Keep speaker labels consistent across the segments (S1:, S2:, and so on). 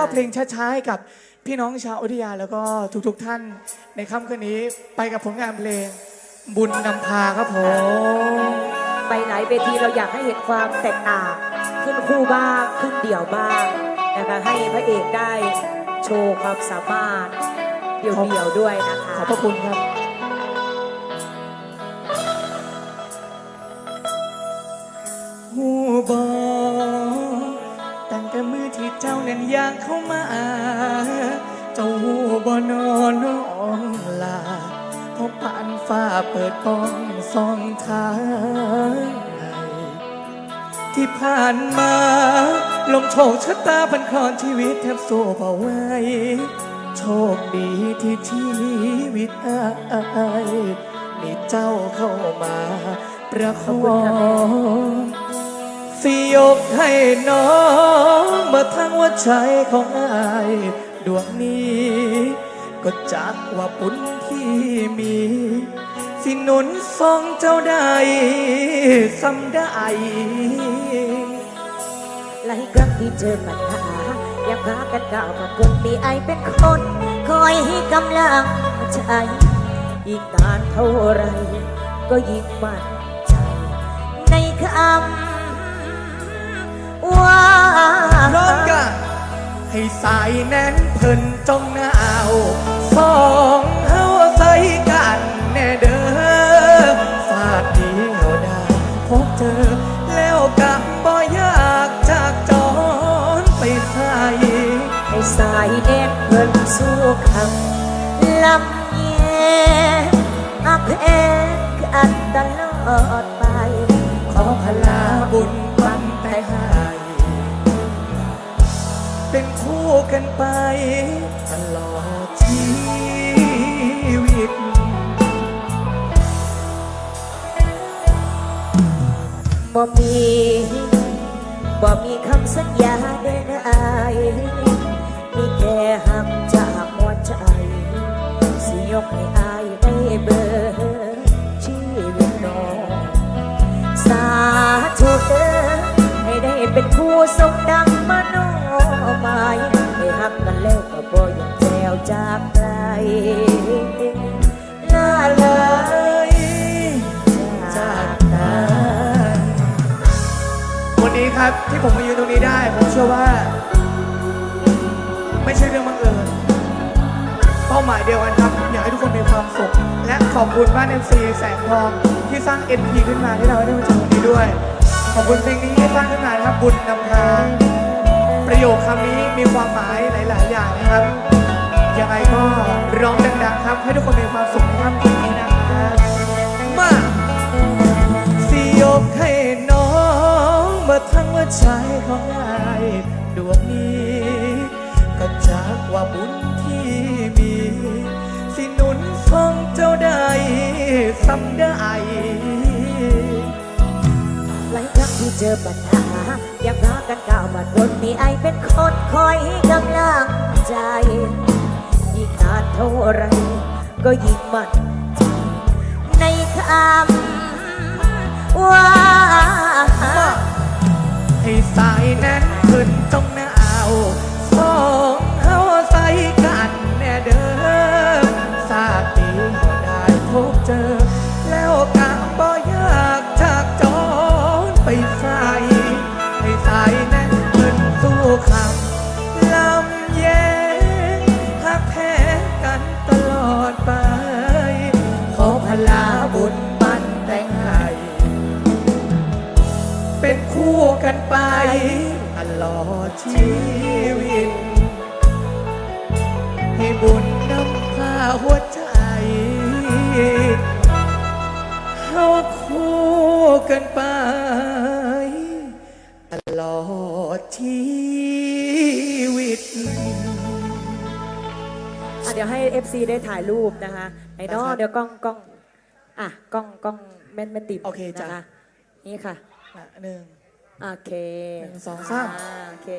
S1: ก็เพลงช้าๆให้กับพี่น้องชาวอยุธยาแล้วก็ทุกๆท่านในค่ำคืนนี้ไปกับผลงานเพลงบุญนำพาครับผม
S2: ไปไหนเวทีเราอยากให้เห็นความแตกต่างขึ้นคู่บ้างขึ้นเดี่ยวบ้างนะคะให้พระเอกได้โชว์ความสามารถเดี่ยวๆด้วยนะคะ
S1: ขอบพระคุณครับหูบอตั้งแต่มือ เจ้านั้นย่างเข้ามา เจ้าหูบอนอนน้องลาเพราะปานฟ้าเปิดป้องสองทางที่ผ่านมา ลมโชคชะตาพันคลอนชีวิตแทบโซ่เบาไว้โชคดีที่ชีวิตอายมีเจ้าเข้ามา ประคอง สิยกให้น้องมาทั้งหัว่าใจของอายดวงนี้ ก็จักว่าปุญที่มี สิหนุนทรงเจ้าได้สำได้
S2: หลายครั้งที่เจอปัญหายังพากันก้าวผ่าคนที่ไอเป็นคน คอยให้กำลังใจอีกนานเท่าไร ก็ยิ่งมั่นใจในคำ ว่า
S1: น้องกะให้สายแน่นเพิ่นจ้องหนาวสองเฮาใส่กันแน่เด้อฟาดเดียวได้พบเจอ แล้วกะบ่อยากจากจรไปใส่
S2: ให้สายแน่นเพิ่นสู้คำลำแย่อักแอนกันตลอด
S1: กันไป ตลอดชีวิต
S2: บ่มีบ่มีคำสัญญาเดๆมีแค่หักจากหัวใจ สิยกให้อาย จากไกลลาเลย
S1: จากตาวันนี้ครับที่ผมมายืนตรงนี้ได้ ผมเชื่อว่า ไม่ใช่เรื่องบังเอิญเป้าหมายเดียวกันครับ อยากให้ทุกคนมีความสุข และขอบคุณบ้านเอ็มซีแสงทองที่สร้าง NP ขึ้นมาที่เราได้มาถึงวันนี้ด้วย ขอบคุณเพลงนี้ที่สร้างขึ้นมานะครับบุญนำทางประโยคคำนี้มีความหมายหลาย ๆ อย่างนะครับ ร้องดังๆครับ ให้ทุกคนมีความสุขในค่ำคืนนี้นะครับมาสิยกให้น้องมาทั้งว่าใจของอายดวงนี้ก็จากว่าบุญที่มี สิหนุนทรงเจ้าได้สำได้
S2: หลายครั้งที่เจอปัญหายังพากันก้าวผ่านคนมีไอเป็นคนคอยให้กำลังใจ นานเท่าไร ก็ยิ่งมั่นใจในคำว่า
S1: ให้สายนั้นขึ้นต้อง กันไป ตลอดชีวิต
S2: อะเดี๋ยวให้ FC ได้ถ่ายรูปนะคะไอ้นอ
S1: นะครับ
S2: เดี๋ยวกล้องกล้องอะกล้องกล้องแม่นแม่นติม
S1: โอเคจ้ะ
S2: นะคะนี่ค่ะ
S1: อะหนึ่ง
S2: โอเค
S1: หนึ่งสองสาม
S2: อ่โอเค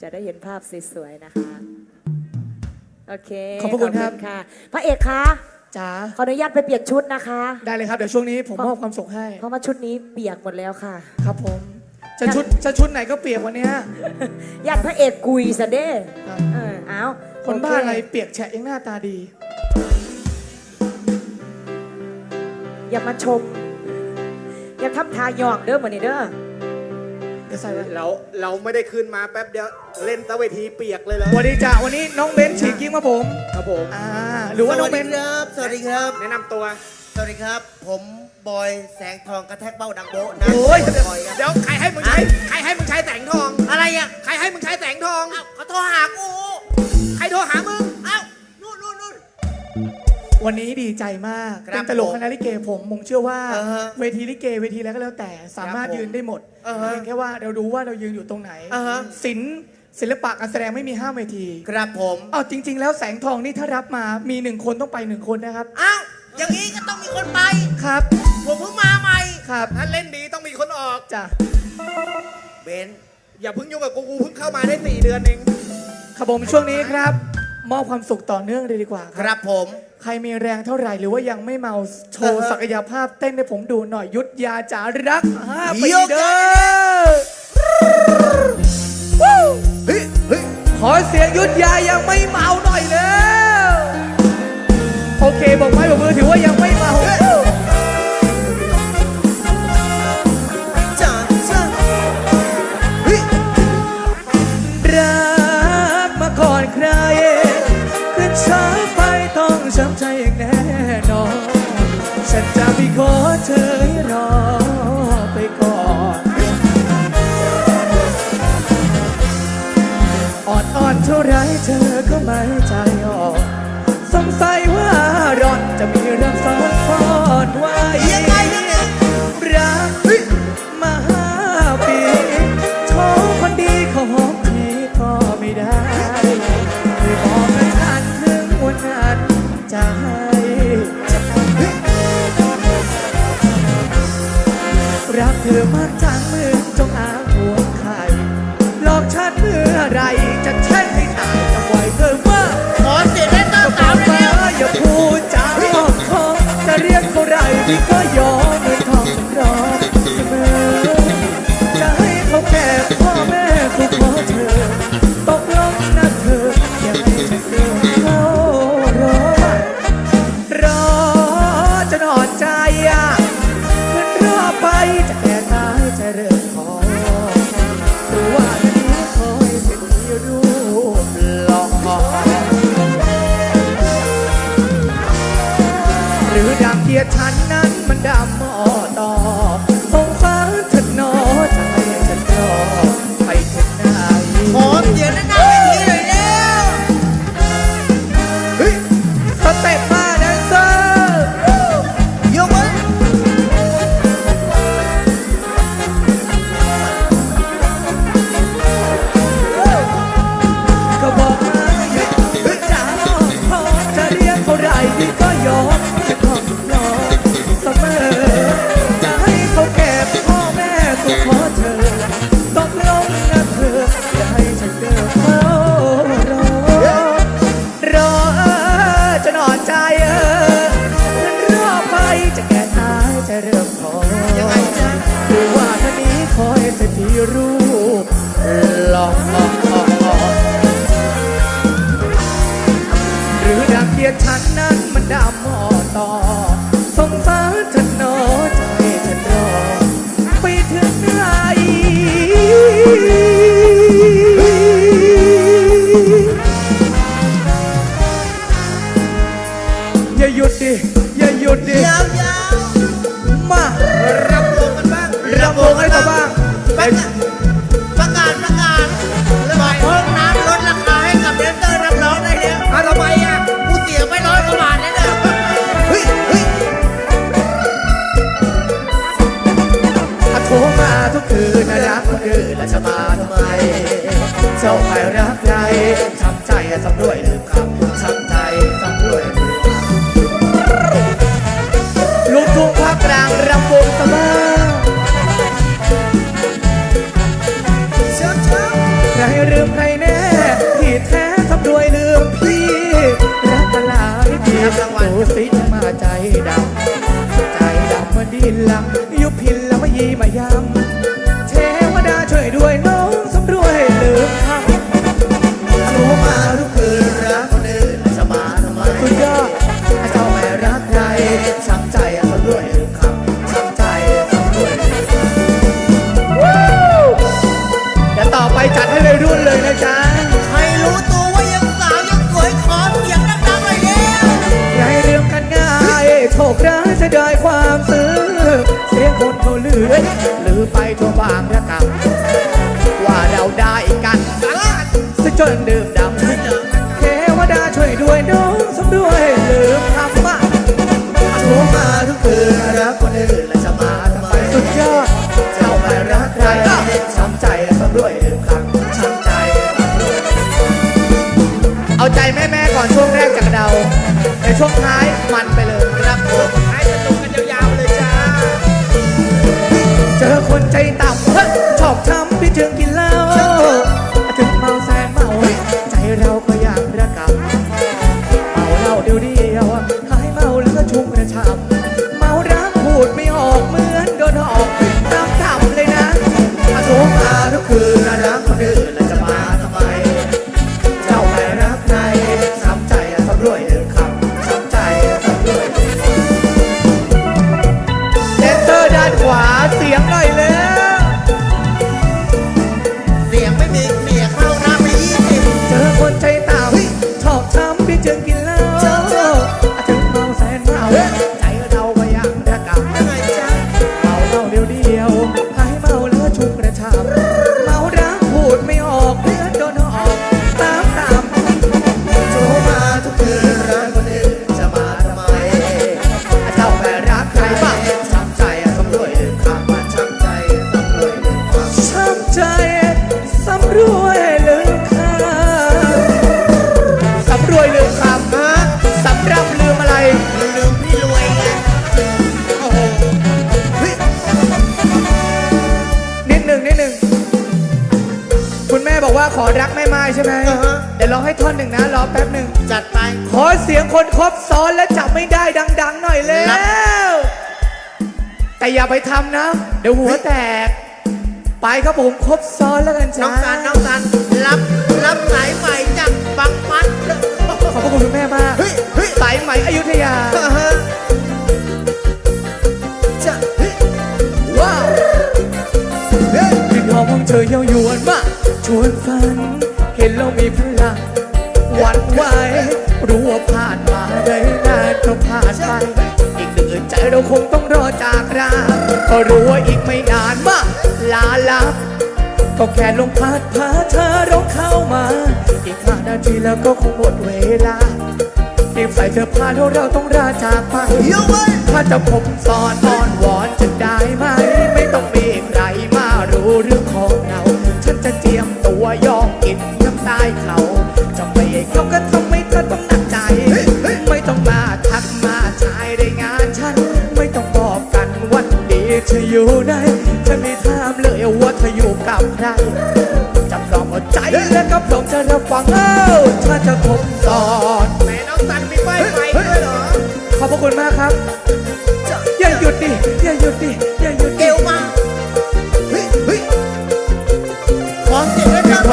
S2: จะได้เห็นภาพสวยๆนะคะ โอเค
S1: ขอบพระคุณครับ
S2: ค่ะ พระเอกคะ
S1: จ๋า
S2: ขออนุญาตไปเปลี่ยนชุดนะคะ
S1: ได้เลยครับเดี๋ยวช่วงนี้ผมมอบความสุขให้
S2: เพราะว่าชุดนี้เปียกหมดแล้วค่ะ
S1: ครับผมจะชุดจะชุดไหนก็เปียกวันเนี้ย
S2: ยัดพระเอกกุยซะเด้
S1: ครับ
S2: เออเอา
S1: คนบ้า
S2: โเอะ
S1: ไรเปียกแฉะยังหน้าตาดี
S2: อย่ามาชม อย่าทำทายอกเด้อมานี่เด้อ
S1: เดี๋ยวใส่ไว้
S3: เราเราไม่ได้ขึ้นมาแป๊บเดียวเล่นตะเวทีเปียกเลยเหรอ
S1: สวัสดีจ้าวันนี้น้องเบนซ์ฉีกกิ้งมาผม
S3: ครับผม
S1: อ่าหรือว่าน้องเบน
S4: ส
S1: ซ์
S4: วัสดีครับ สวัสดีครับ
S3: แนะนำตัว
S4: สวัสดีครับ ผมบอยแสงทองกระแทกเบ้าดังโบ๊ะนะ
S1: โอ้ย
S4: บอยครับ
S3: เดี๋ยวใครให้มึงใช้ ใครให้มึงใช้แสงทอง
S4: อะไรอะ
S3: ใครให้มึงใช้แสงทอง
S4: เอ้าเขาโทรหากู
S3: ใครโทรหามึง
S4: เอ้านู่นนู่นนู่น
S1: วันนี้ดีใจมาก
S4: ครับ
S1: เป็นตลกคณะลิเกผมมงเชื่อว่า
S4: อ่าฮะ
S1: เวทีลิเกเวทีแล้วก็แล้วแต่สามารถ
S4: ครับผม
S1: ยืนได้หมด
S4: อ่าฮะ
S1: เพียงแค่ว่าเรารู้ว่าเรายืนอยู่ตรงไหน
S4: อ่าฮะ
S1: ศิลป์ ศิลปะการแสดงไม่มีห้ามเวที
S4: ครับผม
S1: อ้าวจริง ๆ แล้วแสงทองนี่ถ้ารับมามีหนึ่งคนต้องไปหนึ่งคนนะครับ
S4: เอ้าอย่างนี้ก็ต้องมีคนไป
S1: ครับ
S4: ผมเพิ่งมาใหม่
S1: ครับ
S3: ถ้าเล่นดีต้องมีคนออก
S1: จ้ะ
S4: เบนซ์
S3: อย่าเพิ่งยุ่งกับกูกูเพิ่งเข้ามาได้สี่เดือนเอง
S1: ครับผมช่วงนี้ครับ มอบความสุขต่อเนื่องเลยดีกว่าค
S4: ครับรับผม
S1: ใครมีแรงเท่าไหร่หรือว่ายังไม่เมาโชว์
S4: อ่าฮะ
S1: ศักยภาพเต้นให้ผมดูหน่อยยุทธยาจารักห้าปี
S4: ยก
S1: เด้อ
S4: เฮ้ยเฮ้ย
S1: ขอเสียงยุดยายังไม่เมาหน่อยแล้ว โอเคบอกไม้บอกมือถือว่ายังไม่ ไรเธอก็ไม่ใจอ่อนสงสัยว่าร้อนจะมีเรื่องซ้อนซ้อนไว้
S4: ยังไงยังไง
S1: รักมาห้าปีโทรคนดีเขาหอมทีก็ไม่ได้เคยบอกกันทันถึงวันนั้นจะให้รักเธอมากจังมือจงอ้างหัวไข่หลอกฉันเมื่อไรจะ ท่าไหยุดดิ อ
S4: ย่าหยุ
S1: ดดิ ยา
S4: วยาว
S1: มา
S3: รำวงกันบ้าง
S1: รำวงให้เขาบ้าง
S4: ประกาศประกาศประกาศระบายห้องน้ำลดราคาให้กับแดนเซอร์รับร้องได้แล้ว
S3: เอาทำไมอะ
S4: กูเสียไปร้อยกว่าบาทเลยนะเฮ้ยเฮ้ย
S1: ถ้าโทรมาทุกคืนนะรักคนอื่นแล้วจะมาทำไมเจ้าไม่รักใครช้ำใจทำด้วยายปีดูสิมาใจดำใจดำเมือดินลำยุบพินแล้วมายีมายำ หรื
S4: อ
S1: ไปทั่วบางระกำว่าเราได้กันซะจนดื่มดำเทวดาช่วยด้วยน้องสมด้วยลืมคำว่า
S3: ชัวมาทุกคืนรักคนอื่นและจะมาทำไม
S1: สุดยอด
S3: เจ้าไม่รักใครช้ำใจสำรวยลืมคำช้ำใจสำรวย
S1: เอาใจแม่ๆก่อนช่วงแรกจากเราในช่วงท้ายมันไปเลย
S3: ครับผมให้สนุก
S1: ใจต่ำชอบช้ำพี่จึงกิน ขอรักแม่ไม้ใช่ไหม
S4: อ่าฮะ
S1: เดี๋ยวร้องให้ท่อนหนึ่งนะรอแป๊บหนึ่ง
S4: จัดไป
S1: ขอเสียงคนครบซ้อนและจับไม่ได้ดัง ๆ หน่อยแล้วแต่อย่าไปทำนะ เดี๋ยวหัวแตก ไปครับผมครบซ้อนแล้วกัน
S4: น้
S1: จ้า
S4: องสันน้องสันรับรับสายใหม่จากบางปัน
S1: ขอบพระคุณคุณแม่มาก
S4: เฮ้ยเฮ้ย
S1: สายไหมอยุธยา
S4: อ่าฮะจะเฮ้ย
S1: ว้าวกลิ่นหอมของเธอเย้ายวนมากช วนฝัน เห็นเรามีพลังหวันไหวรู้ว่าผ่านมาได้นานก็ผ่านไปอีกหนึ่งอึดใจเราคงต้องรอจากราก็รู้ว่าอีกไม่นานมากลาลับก็แค่ลมพัดพาเธอร้องเข้ามา อีกห้านาทีแล้วก็คงหมดเวลารีบใส่เสื้อผ้าแล้วเราต้องราจากไป
S4: เดี๋ยวเว้ย
S1: ถ้าจะพบซ้อนอ้อนวอนจะได้ไหม ไม่ต้องมีใครมารู้เรื่องของเราฉัน จะเจียมตัวยอมกินน้ำตายเขาจะไม่ให้เขาก็ทำให้เธอต้องหนักใจ ไม่ต้องมาทักมาชายได้งานฉัน ไม่ต้องบอกกันวันดีเธออยู่ไหนฉันไม่ถามเลยว่าเธออยู่กับใครจะพร้อมเอาใจและก็พร้อมจะรับฟังเอ้าถ้าจะพบซ้อน
S4: แหมน้องสันมีไฟไฟด้วยเหรอ
S1: ขอบพระคุณมากครับ อย่าหยุดดิ อย่าหยุดดิ อย่าหยุด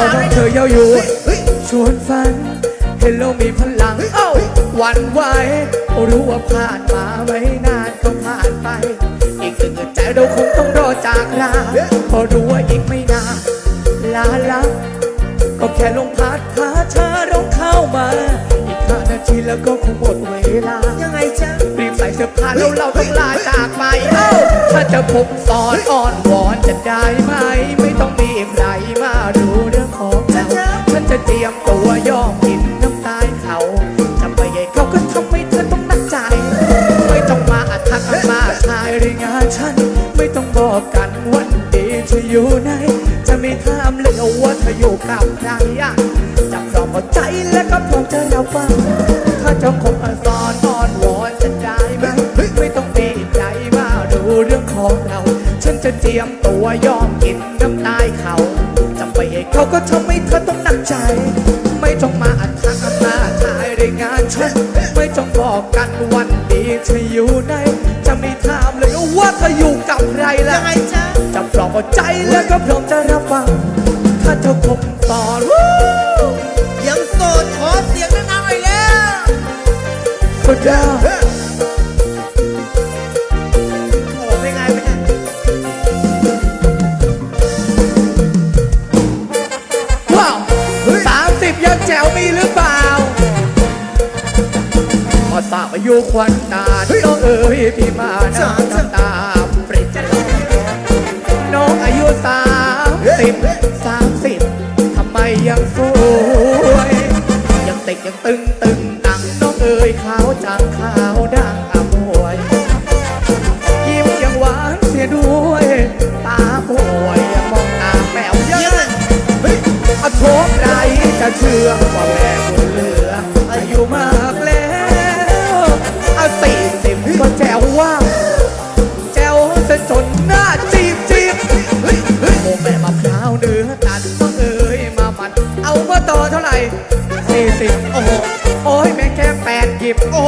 S4: อสาว
S1: ข
S4: เล
S1: อง
S4: ย
S1: เธอเย้ายวน
S4: เฮ้ย
S1: ชวนฝันเห็นเรามีพลังเอ้าหวันไหวรู้ว่าผ่านมาไม่นานก็ผ่านไป อีกหนึ่งใจเราคงต้องรอจากราพอรู้ว่าอีกไม่นานลาลับก็แค่ลงพัดพาเธอร้องเข้ามาอีกห้านาทีแล้วก็คงหมดเวลา
S4: ยังไงจ๊ะ
S1: รีบใส่เสื้อผ้าแล้วเราต้องลาจากไปเอ้าถ้าจะพบสอนอ่อนวอนจะได้ไหม ไม่ต้องมีใครมารู้เรื่อง จะเตรียมตัวยอมกินน้ำตายเขาจะไม่ให้เขาก็ทำให้เธอต้องนักใจ ไม่ต้องมาทักมาทายรืองานฉัน ไม่ต้องบอกกันวันดีเธออยู่ไหน จะไม่ถามเลยว่าเธออยู่กับใครจับรอมเอาใจและก็พร้อมจะรับฟัง อย่าไรล่ะ
S4: จะ
S1: ปลอบใจแล้วก็พร้อมจะรับฟัง ถ้าเธอคบต่อรู้
S4: ยังโสดขอเสียงดังๆหน่อยแล้ว
S1: ก็ด้
S4: โอ้เป็นไงเป็ง
S1: ว้าวสามสิบยังแจวมีหรือเปล่าพอสาวอา
S4: ยุค
S1: วันนานน้องเอ๋ยพี่มานะ ลืองพ่อแม่คนเหลือ อายุมากแล้วอาสี่สิบก็แจวว่า แจวจะจนหน้าจีบจีบฮ้ฮ้ยโอ้แม่มะพร้า
S4: วเนื้
S1: อตัดต้องเอ้ยมามัดเอามาต่อเท่าไหร่สี่สิบโอ้โโอ้ยแม่แค่แปดหยิบ
S4: โอ้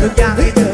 S1: ทุ
S4: กอย่า
S1: งให้เธอ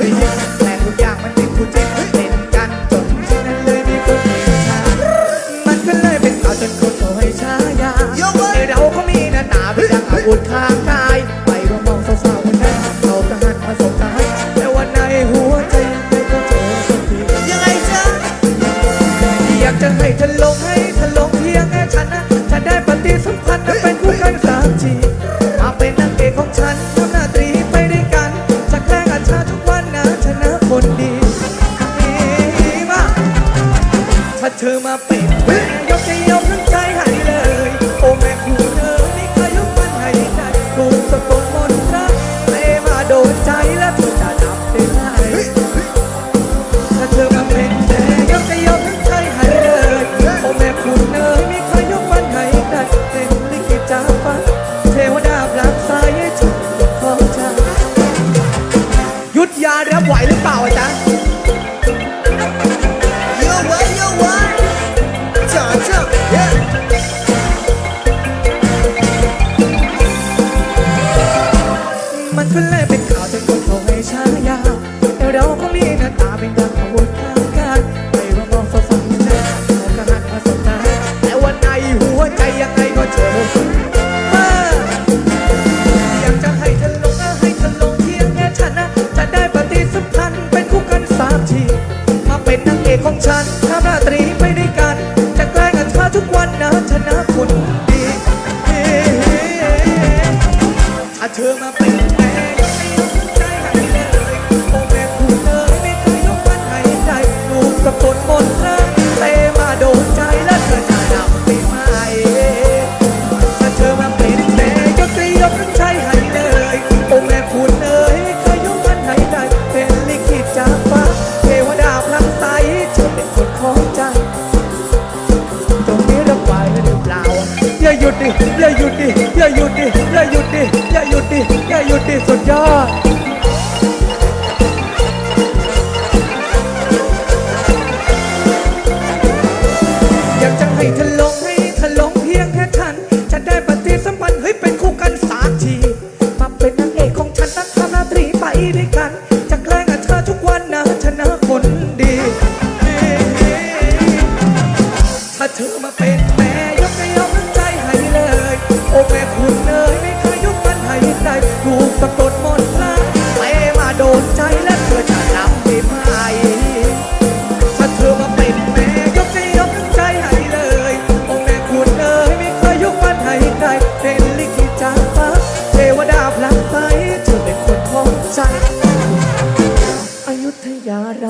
S1: 呀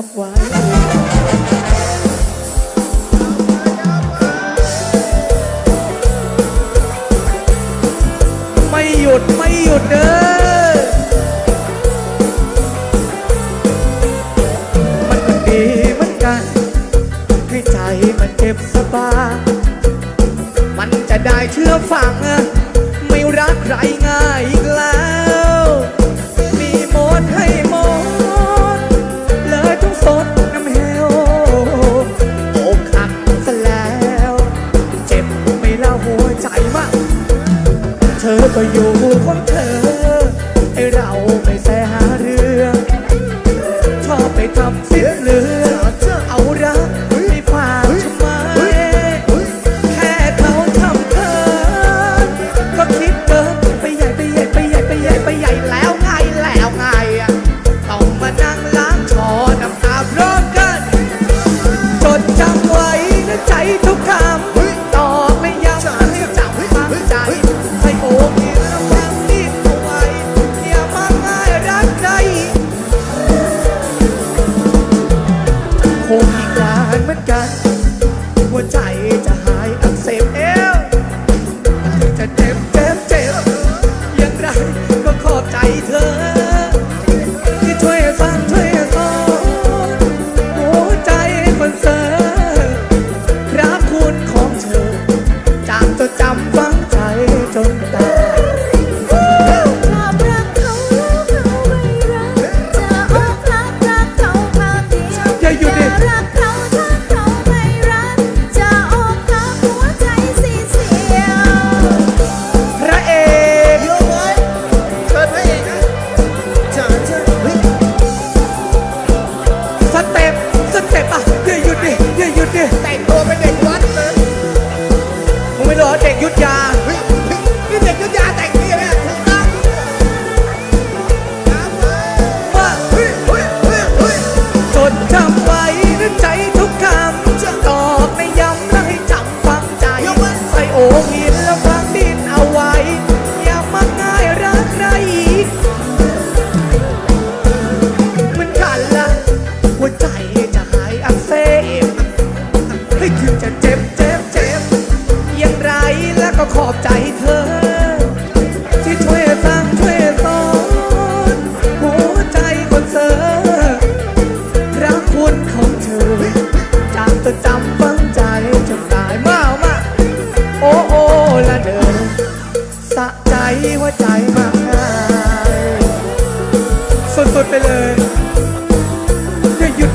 S1: faire.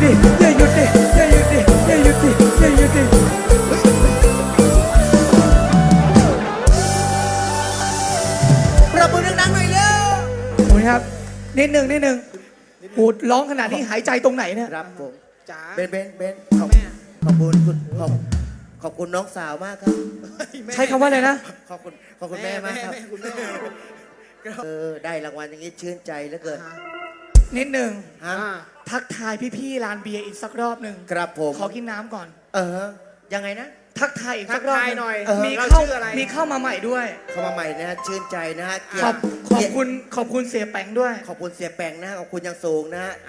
S1: ดิ อย่าหยุดดิ อย่าหยุดดิ อย่าหยุดดิ อย่าหยุดดิ
S4: ปรบมือดังๆหน่อยเร็ว
S1: โอ้ยครับนิดหนึ่งนิดหนึ่งกูดร้องขนาดนี้หายใจตรงไหนเนี่ย
S3: ครับผม
S4: จ๋า
S3: เบนเบนเบนขอบขอบคุณคุณขอบขอบคุณน้องสาวมากครับ
S1: ใช้คำว่าอะไรนะ
S3: ขอบคุณขอบคุณแม่มากครับเออได้รางวัลอย่างนี้ชื่นใจเหลือเกิน
S1: นิดหนึ่งทักทายพี่ๆร้านเบียร์อีกสักรอบหนึ่ง
S3: ครับผม
S1: ขอกินน้ำก่อน
S3: เออ ยังไงนะ
S1: ทักทายอีกสักรอบ
S4: หน่อย
S1: มี
S4: เข้าอ
S1: มีเข้ามาใหม่ด้วย
S3: เข้ามาใหม่นะฮะชื่นใจนะฮะ
S1: ขอบขอบคุณขอบคุณเสียแปงด้วย
S3: ขอบคุณเสียแปงนะขอบคุณยังสูงนะะแต่